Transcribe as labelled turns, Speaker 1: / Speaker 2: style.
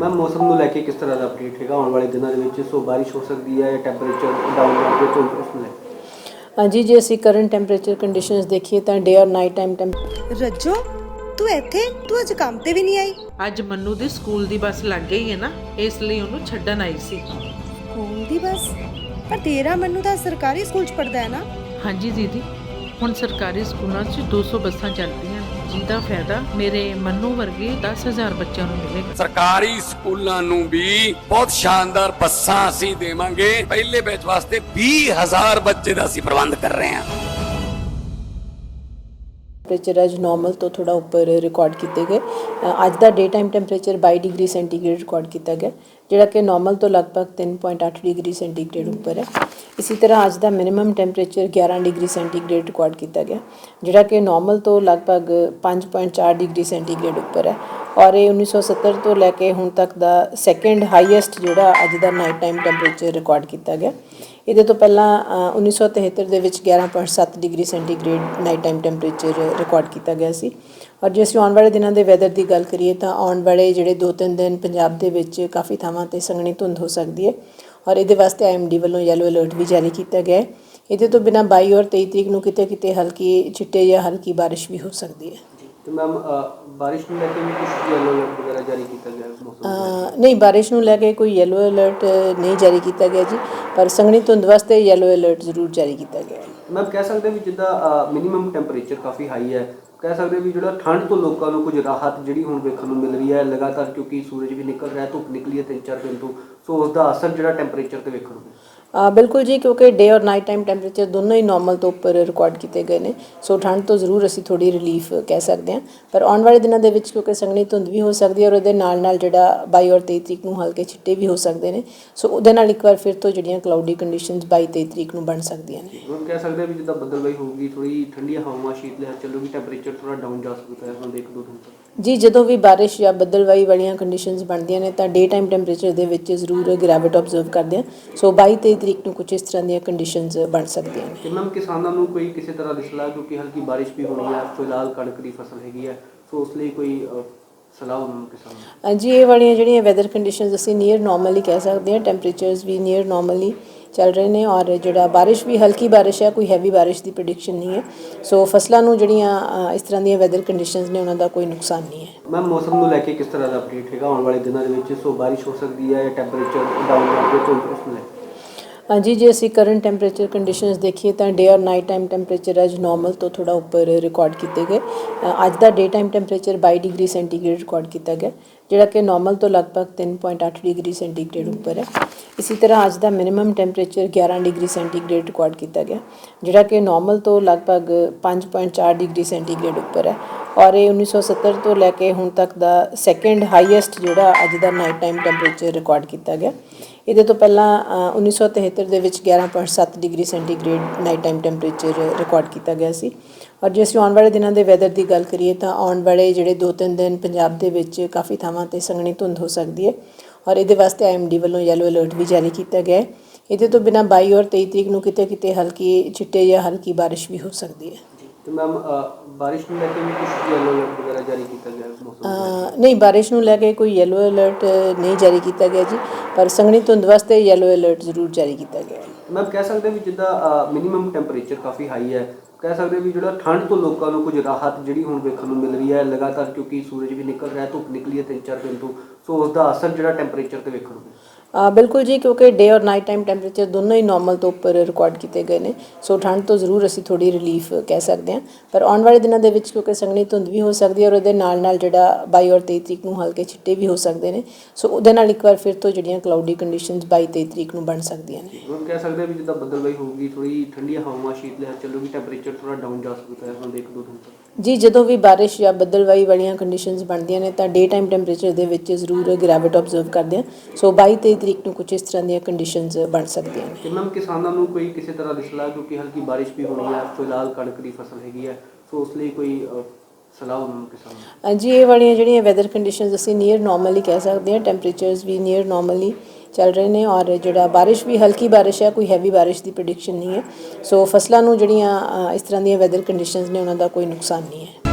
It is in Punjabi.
Speaker 1: ਕੇ ਕਿਸ ਤਰ੍ਹਾਂ ਦਾ ਅਪਡੇਟ ਹੈਗਾ? ਆਉਣ ਵਾਲੇ ਦਿਨਾਂ ਦੇ ਵਿੱਚ ਸੋ ਬਾਰਿਸ਼ ਹੋ ਸਕਦੀ ਹੈ ਟੈਂਪਰੇਚਰ ਡਾਊਨ ਜਾਂ ਕੁਝ ਉਸ ਨੂੰ ਲੈ। ਕੇ?
Speaker 2: ਹਾਂਜੀ ਜੇ ਅਸੀਂ ਕਰੰਟ ਟੈਂਪਰੇਚਰ ਕੰਡੀਸ਼ਨਸ ਦੇਖੀਏ ਤਾਂ ਡੇ ਔਰ ਨਾਈਟ ਟਾਈਮ ਟੈਂਪ
Speaker 3: ਰੱਜੋ ਤੂੰ ਇੱਥੇ? ਤੂੰ ਅੱਜ ਕੰਮ ਤੇ ਵੀ ਨਹੀਂ ਆਈ?
Speaker 4: ਅੱਜ ਮੰਨੂ ਦੀ ਸਕੂਲ ਦੀ ਬੱਸ ਲੱਗ ਗਈ ਹੈ ਨਾ ਇਸ ਲਈ ਉਹਨੂੰ ਛੱਡਣ ਆਈ ਸੀ।
Speaker 3: ਸਕੂਲ ਦੀ ਬੱਸ? ਪਰ ਤੇਰਾ ਮੈਨੂੰ ਤਾਂ ਸਰਕਾਰੀ ਸਕੂਲ ਚ ਪੜਦਾ ਹੈ ਨਾ।
Speaker 4: ਹਾਂਜੀ ਦੀਦੀ ਹੁਣ ਸਰਕਾਰੀ ਸਕੂਲਾਂ 'ਚ 200 ਬੱਸਾਂ ਚੱਲਦੀਆਂ ਨੇ ਜਿਹਦਾ ਫਾਇਦਾ ਮੇਰੇ ਮੰਨੂ ਵਰਗੇ 10000 ਬੱਚਿਆਂ ਨੂੰ ਮਿਲੇਗਾ।
Speaker 5: ਸਰਕਾਰੀ ਸਕੂਲਾਂ ਨੂੰ ਵੀ ਬਹੁਤ ਸ਼ਾਨਦਾਰ ਬੱਸਾਂ ਅਸੀਂ ਦੇਵਾਂਗੇ। ਪਹਿਲੇ ਬੈਚ ਵਾਸਤੇ 20000 ਬੱਚੇ ਦਾ ਅਸੀਂ ਪ੍ਰਬੰਧ ਕਰ ਰਹੇ ਹਾਂ।
Speaker 2: ਟੈਂਪਰੇਚਰ ਅੱਜ ਨਾਰਮਲ ਤੋਂ ਥੋੜਾ ਉੱਪਰ ਰਿਕਾਰਡ ਕੀਤੇ ਗਏ। ਅੱਜ ਦਾ day time temperature 22 degree centigrade record ਕੀਤਾ ਗਿਆ। ਜਿਹੜਾ ਕਿ ਨਾਰਮਲ ਤੋਂ ਲਗਭਗ 3.8 ਡਿਗਰੀ ਸੈਂਟੀਗ੍ਰੇਡ ਉੱਪਰ ਹੈ। ਇਸੇ ਤਰ੍ਹਾਂ ਅੱਜ ਦਾ minimum temperature 11 degree centigrade record ਕੀਤਾ ਗਿਆ, ਜਿਹੜਾ ਕਿ ਨਾਰਮਲ ਤੋਂ ਲਗਭਗ 5.4 ਡਿਗਰੀ ਸੈਂਟੀਗ੍ਰੇਡ ਉੱਪਰ ਹੈ ਔਰ ਇਹ 1970 ਤੋਂ ਲੈ ਕੇ ਹੁਣ ਤੱਕ ਦਾ ਸੈਕੰਡ ਹਾਈਐਸਟ ਜਿਹੜਾ ਅੱਜ ਦਾ ਨਾਈਟ ਟਾਈਮ ਟੈਂਪਰੇਚਰ ਰਿਕਾਰਡ ਕੀਤਾ ਗਿਆ। ਇਹਦੇ ਤੋਂ ਪਹਿਲਾਂ ਅ, 1973 ਦੇ ਵਿੱਚ 11.7 degree centigrade night time temperature record ਕੀਤਾ ਗਿਆ ਸੀ। ਔਰ ਜੇ ਅਸੀਂ ਆਉਣ ਵਾਲੇ ਦਿਨਾਂ ਦੇ ਵੈਦਰ ਦੀ ਗੱਲ ਕਰੀਏ ਤਾਂ ਆਉਣ ਵਾਲੇ ਜਿਹੜੇ 2-3 ਦਿਨ ਪੰਜਾਬ ਦੇ ਵਿੱਚ ਕਾਫੀ ਥਾਵਾਂ ਤੇ ਸੰਘਣੀ ਧੁੰਦ ਹੋ ਸਕਦੀ ਹੈ। ਔਰ ਇਹਦੇ ਵਾਸਤੇ ਆਈਐਮਡੀ ਵੱਲੋਂ ਯੈਲੋ ਅਲਰਟ ਵੀ ਜਾਰੀ ਕੀਤਾ ਗਿਆ ਹੈ। ਇਹਦੇ ਤੋਂ ਬਿਨਾਂ 22 ਔਰ 23 ਤਰੀਕ ਨੂੰ ਕਿਤੇ ਕਿਤੇ ਹਲਕੀ ਛਿੱਟੇ ਜਾਂ ਹਲਕੀ ਬਾਰਿਸ਼ ਵੀ ਹੋ ਸਕਦੀ ਹੈ।
Speaker 1: ਤੇ ਮੈਮ ਬਾਰਿਸ਼ ਨੂੰ ਲੈ ਕੇ ਵੀ ਕੁਝ ਯੈਲੋ ਅਲਰਟ ਵਗੈਰਾ ਜਾਰੀ ਕੀਤਾ ਗਿਆ ਹੈ ਮੌਸਮ
Speaker 2: ਅ, ਨਹੀਂ ਬਾਰਿਸ਼ ਨੂੰ ਲੈ ਕੇ ਕੋਈ ਯੈਲੋ ਅਲਰਟ ਨਹੀਂ ਜਾਰੀ ਕੀਤਾ ਗਿਆ ਜੀ ਪਰ ਸੰਘਣੀ ਧੁੰਦ ਵਾਸਤੇ ਯੈਲੋ ਅਲਰਟ ਜ਼ਰੂਰ ਜਾਰੀ ਕੀਤਾ ਗਿਆ ਹੈ
Speaker 1: ਮੈਮ ਕਹਿ ਸਕਦੇ ਵੀ ਜਿੱਦਾਂ ਮਿਨੀਮਮ ਟੈਂਪਰੇਚਰ ਕਾਫੀ ਹਾਈ ਹੈ ਕਹਿ ਸਕਦੇ ਵੀ ਜਿਹੜਾ ਠੰਡ ਤੋਂ ਲੋਕਾਂ ਨੂੰ ਕੁਝ ਰਾਹਤ ਜਿਹੜੀ ਹੁਣ ਵੇਖਣ ਨੂੰ ਮਿਲ ਰਹੀ ਹੈ ਲਗਾਤਾਰ ਕਿਉਂਕਿ ਸੂਰਜ ਵੀ ਨਿਕਲ ਰਿਹਾ ਧੁੱਪ ਨਿਕਲੀ ਹੈ ਤਿੰਨ ਚਾਰ ਦਿਨ ਤੋਂ ਸੋ ਉਸ ਦਾ ਅਸਰ ਜਿਹੜਾ ਟੈਂਪਰੇਚਰ ਤੇ ਵੇਖਣ ਨੂੰ
Speaker 2: ਬਿਲਕੁਲ ਜੀ ਕਿਉਂਕਿ ਡੇ ਔਰ ਨਾਈਟ ਟਾਈਮ ਟੈਂਪਰੇਚਰ ਦੋਨੋਂ ਹੀ ਨਾਰਮਲ ਤੋਂ ਉੱਪਰ ਰਿਕਾਰਡ ਕੀਤੇ ਗਏ ਨੇ। ਸੋ ਠੰਡ ਤੋਂ ਜ਼ਰੂਰ ਅਸੀਂ ਥੋੜੀ ਰਿਲੀਫ ਕਹਿ ਸਕਦੇ ਹਾਂ। ਪਰ ਆਉਣ ਵਾਲੇ ਦਿਨਾਂ ਦੇ ਵਿੱਚ ਕਿਉਂਕਿ ਸੰਘਣੀ ਧੁੰਦ ਵੀ ਹੋ ਸਕਦੀ ਹੈ ਔਰ ਉਹਦੇ ਨਾਲ ਨਾਲ ਜਿਹੜਾ 22 ਔਰ 23 ਤਰੀਕ ਨੂੰ ਹਲਕੇ ਛਿੱਟੇ ਵੀ ਹੋ ਸਕਦੇ ਨੇ। ਸੋ ਉਹਦੇ ਨਾਲ ਇੱਕ ਵਾਰ ਫਿਰ ਤੋਂ ਜਿਹੜੀਆਂ ਕਲਾਉਡੀ ਕੰਡੀਸ਼ਨਸ 22 23 ਤਰੀਕ ਨੂੰ ਬਣ ਸਕਦੀਆਂ ਨੇ।
Speaker 1: ਮੈਮ ਕਹਿ ਸਕਦੇ ਵੀ ਜਿੱਦਾਂ ਬੱਦਲਵਾਈ ਹੋਊਗੀ ਥੋੜੀ ਠੰਡੀਆਂ ਹਵਾਵਾਂ ਸ਼ੀਤ ਲਹਿਰ ਚੱਲੂਗੀ ਟੈਂਪਰੇਚਰ ਥੋੜਾ ਡਾਊਨ ਜਾ ਸਕਦਾ ਹੈ ਹੁਣ ਇੱਕ ਦੋ ਦਿਨ ਤੱਕ।
Speaker 2: ਜੀ ਜਦੋਂ ਵੀ ਬਾਰਿਸ਼ ਜਾਂ ਬੱਦਲਵਾਈ ਵਾਲੀਆਂ ਕੰਡੀਸ਼ਨਸ ਬਣਦੀਆਂ ਨੇ ਤਾਂ ਡੇ ਟਾਈਮ ਟੈਂਪਰੇਚਰ ਦੇ ਵਿੱਚ ਜ਼ਰੂਰ ਗਿਰਾਵਟ ਆਬਜ਼ਰਵ ਕਰਦੇ ਹਾਂ। ਸੋ 22 23 ਤਰੀਕ ਨੂੰ ਕੁਝ ਇਸ ਤਰ੍ਹਾਂ ਦੀਆਂ ਕੰਡੀਸ਼ਨਸ ਬਣ ਸਕਦੀਆਂ ਨੇ।
Speaker 1: ਮੈਮ ਕਿਸਾਨਾਂ ਨੂੰ ਕੋਈ ਕਿਸੇ ਤਰ੍ਹਾਂ ਦੀ ਸਲਾਹ ਕਿਉਂਕਿ ਹਲਕੀ ਬਾਰਿਸ਼ ਵੀ ਹੋਣੀ ਹੈ ਫਿਲਹਾਲ ਕਣਕ ਦੀ ਫਸਲ ਹੈਗੀ ਹੈ ਸੋ ਉਸ ਲਈ ਕੋਈ ਸਲਾਹ ਉਹਨਾਂ ਨੂੰ ਕਿਸਾਨਾਂ ਨੂੰ?
Speaker 2: ਹਾਂਜੀ ਇਹ ਵਾਲੀਆਂ ਜਿਹੜੀਆਂ ਵੈਦਰ ਕੰਡੀਸ਼ਨਸ ਅਸੀਂ ਨੀਅਰ ਨਾਰਮਲ ਹੀ ਕਹਿ ਸਕਦੇ ਹਾਂ ਟੈਂਪਰੇਚਰਸ ਵੀ ਨੀਅਰ ਨਾਰਮਲ ਹੀ ਚੱਲ ਰਹੇ ਨੇ ਔਰ ਜਿਹੜਾ ਬਾਰਿਸ਼ ਵੀ ਹਲਕੀ ਬਾਰਿਸ਼ ਹੈ ਕੋਈ ਹੈਵੀ ਬਾਰਿਸ਼ ਦੀ ਪ੍ਰੈਡਿਕਸ਼ਨ ਨਹੀਂ ਹੈ। ਸੋ ਫਸਲਾਂ ਨੂੰ ਜਿਹੜੀਆਂ ਇਸ ਤਰ੍ਹਾਂ ਦੀਆਂ ਵੈਦਰ ਕੰਡੀਸ਼ਨਸ ਨੇ ਉਹਨਾਂ ਦਾ ਕੋਈ ਨੁਕਸਾਨ ਨਹੀਂ ਹੈ।
Speaker 1: ਮੈਮ ਮੌਸਮ ਨੂੰ ਲੈ ਕੇ ਕਿਸ ਤਰ੍ਹਾਂ ਦਾ ਅਪਡੇਟ ਹੈਗਾ ਆਉਣ ਵਾਲੇ ਦਿਨਾਂ ਦੇ ਵਿੱਚ? ਸੋ ਬਾਰਿਸ਼ ਹੋ ਸਕਦੀ ਹੈ ਟੈਂਪਰੇਚਰ ਡਾਊਨ ਜਾਂ ਕੁਝ ਉਸ ਨੂੰ? ਲੈ ਕੇ?
Speaker 2: ਹਾਂਜੀ, ਜੇ ਅਸੀਂ ਕਰੰਟ ਟੈਂਪਰੇਚਰ ਕੰਡੀਸ਼ਨਸ ਦੇਖੀਏ ਤਾਂ ਡੇ ਔਰ ਨਾਈਟ ਟਾਈਮ ਟੈਂਪਰੇਚਰ ਅੱਜ ਨਾਰਮਲ ਤੋਂ ਥੋੜਾ ਉੱਪਰ ਰਿਕਾਰਡ ਕੀਤੇ ਗਏ। ਅੱਜ ਦਾ day time temperature 22 degree centigrade record ਕੀਤਾ ਗਿਆ, ਜਿਹੜਾ ਕਿ ਨਾਰਮਲ ਤੋਂ ਲਗਭਗ 3.8 ਡਿਗਰੀ ਸੈਂਟੀਗ੍ਰੇਡ ਉੱਪਰ ਹੈ। ਇਸੇ ਤਰ੍ਹਾਂ ਅੱਜ ਦਾ minimum temperature 11 degree centigrade record ਕੀਤਾ ਗਿਆ, ਜਿਹੜਾ ਕਿ ਨਾਰਮਲ ਤੋਂ ਲਗਭਗ 5.4 ਡਿਗਰੀ ਸੈਂਟੀਗ੍ਰੇਡ ਉੱਪਰ ਹੈ। ਔਰ ਇਹ 1970 ਤੋਂ ਲੈ ਕੇ ਹੁਣ ਤੱਕ ਦਾ ਸੈਕੰਡ ਹਾਈਐਸਟ ਜਿਹੜਾ ਅੱਜ ਦਾ ਨਾਈਟ ਟਾਈਮ ਟੈਂਪਰੇਚਰ ਰਿਕਾਰਡ ਕੀਤਾ ਗਿਆ। ਇਹਦੇ ਤੋਂ ਪਹਿਲਾਂ ਅ, 1973 ਦੇ ਵਿੱਚ 11.7 degree centigrade night time temperature record ਕੀਤਾ ਗਿਆ ਸੀ। ਔਰ ਜੇ ਅਸੀਂ ਆਉਣ ਵਾਲੇ ਦਿਨਾਂ ਦੇ ਵੈਦਰ ਦੀ ਗੱਲ ਕਰੀਏ ਤਾਂ ਆਉਣ ਵਾਲੇ ਜਿਹੜੇ 2-3 ਦਿਨ ਪੰਜਾਬ ਦੇ ਵਿੱਚ ਕਾਫੀ ਥਾਵਾਂ ਤੇ ਸੰਘਣੀ ਧੁੰਦ ਹੋ ਸਕਦੀ ਹੈ। ਔਰ ਇਹਦੇ ਵਾਸਤੇ ਆਈਐਮਡੀ ਵੱਲੋਂ ਯੈਲੋ ਅਲਰਟ ਵੀ ਜਾਰੀ ਕੀਤਾ ਗਿਆ ਹੈ। ਇਹਦੇ ਤੋਂ ਬਿਨਾਂ 22 ਔਰ 23 ਤਰੀਕ ਨੂੰ ਕਿਤੇ ਕਿਤੇ ਹਲਕੀ ਛਿੱਟੇ ਜਾਂ ਹਲਕੀ ਬਾਰਿਸ਼ ਵੀ ਹੋ ਸਕਦੀ ਹੈ।
Speaker 1: ਤੇ ਮੈਮ ਬਾਰਿਸ਼ ਨੂੰ ਲੈ ਕੇ ਵੀ ਕੁਝ ਯੈਲੋ ਅਲਰਟ ਜਾਰੀ ਕੀਤਾ ਗਿਆ ਹੈ ਮੌਸਮ
Speaker 2: ਅ, ਨਹੀਂ ਬਾਰਿਸ਼ ਨੂੰ ਲੈ ਕੇ ਕੋਈ ਯੈਲੋ ਅਲਰਟ ਨਹੀਂ ਜਾਰੀ ਕੀਤਾ ਗਿਆ ਜੀ ਪਰ ਸੰਘਣੀ ਧੁੰਦ ਵਾਸਤੇ ਯੈਲੋ ਅਲਰਟ ਜ਼ਰੂਰ ਜਾਰੀ ਕੀਤਾ ਗਿਆ ਹੈ
Speaker 1: ਮੈਮ ਕਹਿ ਸਕਦੇ ਵੀ ਜਿੱਦਾਂ ਮਿਨੀਮਮ ਟੈਂਪਰੇਚਰ ਕਾਫੀ ਹਾਈ ਹੈ। ਕਹਿ ਸਕਦੇ ਵੀ ਜਿਹੜਾ ਠੰਡ ਤੋਂ ਲੋਕਾਂ ਨੂੰ ਕੁਝ ਰਾਹਤ ਜਿਹੜੀ ਹੁਣ ਵੇਖਣ ਨੂੰ ਮਿਲ ਰਹੀ ਹੈ ਲਗਾਤਾਰ ਕਿਉਂਕਿ ਸੂਰਜ ਵੀ ਨਿਕਲ ਰਿਹਾ ਧੁੱਪ ਨਿਕਲੀ ਹੈ ਤਿੰਨ ਚਾਰ ਦਿਨ ਤੋਂ ਸੋ ਉਸ ਦਾ ਅਸਰ ਜਿਹੜਾ ਟੈਂਪਰੇਚਰ ਤੇ ਵੇਖਣ ਨੂੰ ਮਿਲਿਆ
Speaker 2: ਅ, ਬਿਲਕੁਲ ਜੀ ਕਿਉਂਕਿ ਡੇ ਔਰ ਨਾਈਟ ਟਾਈਮ ਟੈਂਪਰੇਚਰ ਦੋਨੋਂ ਹੀ ਨਾਰਮਲ ਤੋਂ ਉੱਪਰ ਰਿਕਾਰਡ ਕੀਤੇ ਗਏ ਨੇ। ਸੋ ਠੰਡ ਤੋਂ ਜ਼ਰੂਰ ਅਸੀਂ ਥੋੜੀ ਰਿਲੀਫ ਕਹਿ ਸਕਦੇ ਹਾਂ। ਪਰ ਆਉਣ ਵਾਲੇ ਦਿਨਾਂ ਦੇ ਵਿੱਚ ਕਿਉਂਕਿ ਸੰਘਣੀ ਧੁੰਦ ਵੀ ਹੋ ਸਕਦੀ ਹੈ ਔਰ ਉਹਦੇ ਨਾਲ ਨਾਲ ਜਿਹੜਾ 22 ਔਰ 23 ਤਰੀਕ ਨੂੰ ਹਲਕੇ ਛਿੱਟੇ ਵੀ ਹੋ ਸਕਦੇ ਨੇ। ਸੋ ਉਹਦੇ ਨਾਲ ਇੱਕ ਵਾਰ ਫਿਰ ਤੋਂ ਜਿਹੜੀਆਂ ਕਲਾਉਡੀ ਕੰਡੀਸ਼ਨਸ 22 23 ਤਰੀਕ ਨੂੰ ਬਣ ਸਕਦੀਆਂ ਨੇ।
Speaker 1: ਮੈਮ ਕਹਿ ਸਕਦੇ ਵੀ ਜਿੱਦਾਂ ਬੱਦਲਵਾਈ ਹੋਊਗੀ ਥੋੜੀ ਠੰਡੀਆਂ ਹਵਾਵਾਂ ਸ਼ੀਤ ਲਹਿਰ ਚੱਲੂਗੀ ਟੈਂਪਰੇਚਰ ਥੋੜਾ ਡਾਊਨ ਜਾ ਸਕਦਾ ਹੈ ਹੁਣ ਇੱਕ ਦੋ ਦਿਨ ਤੱਕ।
Speaker 2: ਜੀ ਜਦੋਂ ਵੀ ਬਾਰਿਸ਼ ਜਾਂ ਬੱਦਲਵਾਈ ਵਾਲੀਆਂ ਕੰਡੀਸ਼ਨਸ ਬਣਦੀਆਂ ਨੇ ਤਾਂ ਡੇ ਟਾਈਮ ਟੈਂਪਰੇਚਰ ਦੇ ਵਿੱਚ ਜ਼ਰੂਰ ਗਿਰਾਵਟ ਆਬਜ਼ਰਵ ਕਰਦੇ ਹਾਂ ਸੋ 22 23 ਤਰੀਕ ਨੂੰ ਕੁਝ ਇਸ ਤਰ੍ਹਾਂ ਦੀਆਂ ਕੰਡੀਸ਼ਨਸ ਬਣ ਸਕਦੀਆਂ ਨੇ।
Speaker 1: ਮੈਮ ਕਿਸਾਨਾਂ ਨੂੰ ਕੋਈ ਕਿਸੇ ਤਰ੍ਹਾਂ ਦੀ ਸਲਾਹ ਕਿਉਂਕਿ ਹਲਕੀ ਬਾਰਿਸ਼ ਵੀ ਹੋਣੀ ਹੈ ਫਿਲਹਾਲ ਕਣਕ ਦੀ ਫਸਲ ਹੈਗੀ ਹੈ ਸੋ ਉਸ ਲਈ ਕੋਈ ਸਲਾਹ ਉਹਨਾਂ ਨੂੰ? ਕਿਸਾਨਾਂ
Speaker 2: ਹਾਂਜੀ ਇਹ ਵਾਲੀਆਂ ਜਿਹੜੀਆਂ ਵੈਦਰ ਕੰਡੀਸ਼ਨਸ ਅਸੀਂ ਨੀਅਰ ਨਾਰਮਲ ਕਹਿ ਸਕਦੇ ਹਾਂ ਟੈਂਪਰੇਚਰਸ ਵੀ ਨੀਅਰ ਨਾਰਮਲ ਚੱਲ ਰਹੇ ਨੇ ਔਰ ਜਿਹੜਾ ਬਾਰਿਸ਼ ਵੀ ਹਲਕੀ ਬਾਰਿਸ਼ ਹੈ ਕੋਈ ਹੈਵੀ ਬਾਰਿਸ਼ ਦੀ ਪ੍ਰੈਡਿਕਸ਼ਨ ਨਹੀਂ ਹੈ। ਸੋ ਫਸਲਾਂ ਨੂੰ ਜਿਹੜੀਆਂ ਇਸ ਤਰ੍ਹਾਂ ਦੀਆਂ ਵੈਦਰ ਕੰਡੀਸ਼ਨਸ ਨੇ ਉਹਨਾਂ ਦਾ ਕੋਈ ਨੁਕਸਾਨ ਨਹੀਂ ਹੈ।